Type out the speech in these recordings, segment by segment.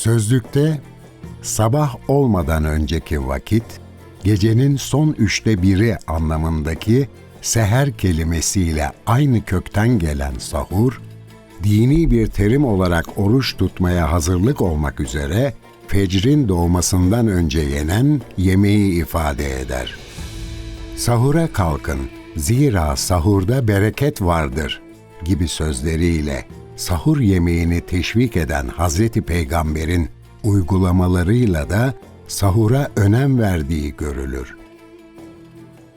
Sözlükte sabah olmadan önceki vakit, gecenin son üçte biri anlamındaki seher kelimesiyle aynı kökten gelen sahur, dini bir terim olarak oruç tutmaya hazırlık olmak üzere fecrin doğmasından önce yenen yemeği ifade eder. Sahura kalkın, zira sahurda bereket vardır gibi sözleriyle sahur yemeğini teşvik eden Hazreti Peygamber'in uygulamalarıyla da sahura önem verdiği görülür.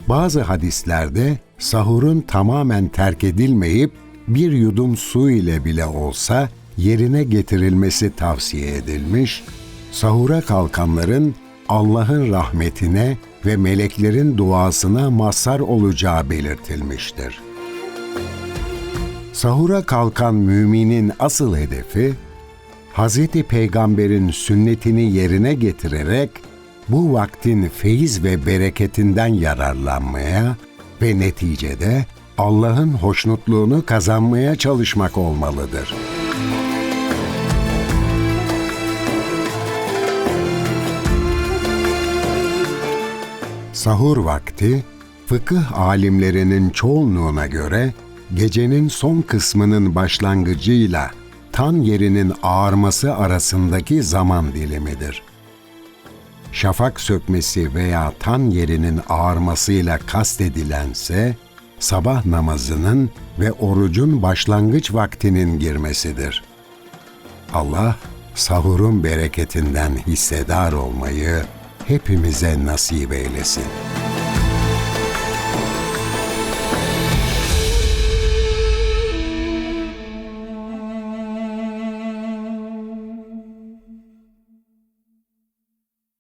Bazı hadislerde sahurun tamamen terk edilmeyip bir yudum su ile bile olsa yerine getirilmesi tavsiye edilmiş, sahura kalkanların Allah'ın rahmetine ve meleklerin duasına mazhar olacağı belirtilmiştir. Sahura kalkan müminin asıl hedefi, Hz. Peygamber'in sünnetini yerine getirerek bu vaktin feyiz ve bereketinden yararlanmaya ve neticede Allah'ın hoşnutluğunu kazanmaya çalışmak olmalıdır. Sahur vakti, fıkıh alimlerinin çoğunluğuna göre gecenin son kısmının başlangıcıyla tan yerinin ağarması arasındaki zaman dilimidir. Şafak sökmesi veya tan yerinin ağarmasıyla kastedilense, sabah namazının ve orucun başlangıç vaktinin girmesidir. Allah, sahurun bereketinden hissedar olmayı hepimize nasip eylesin.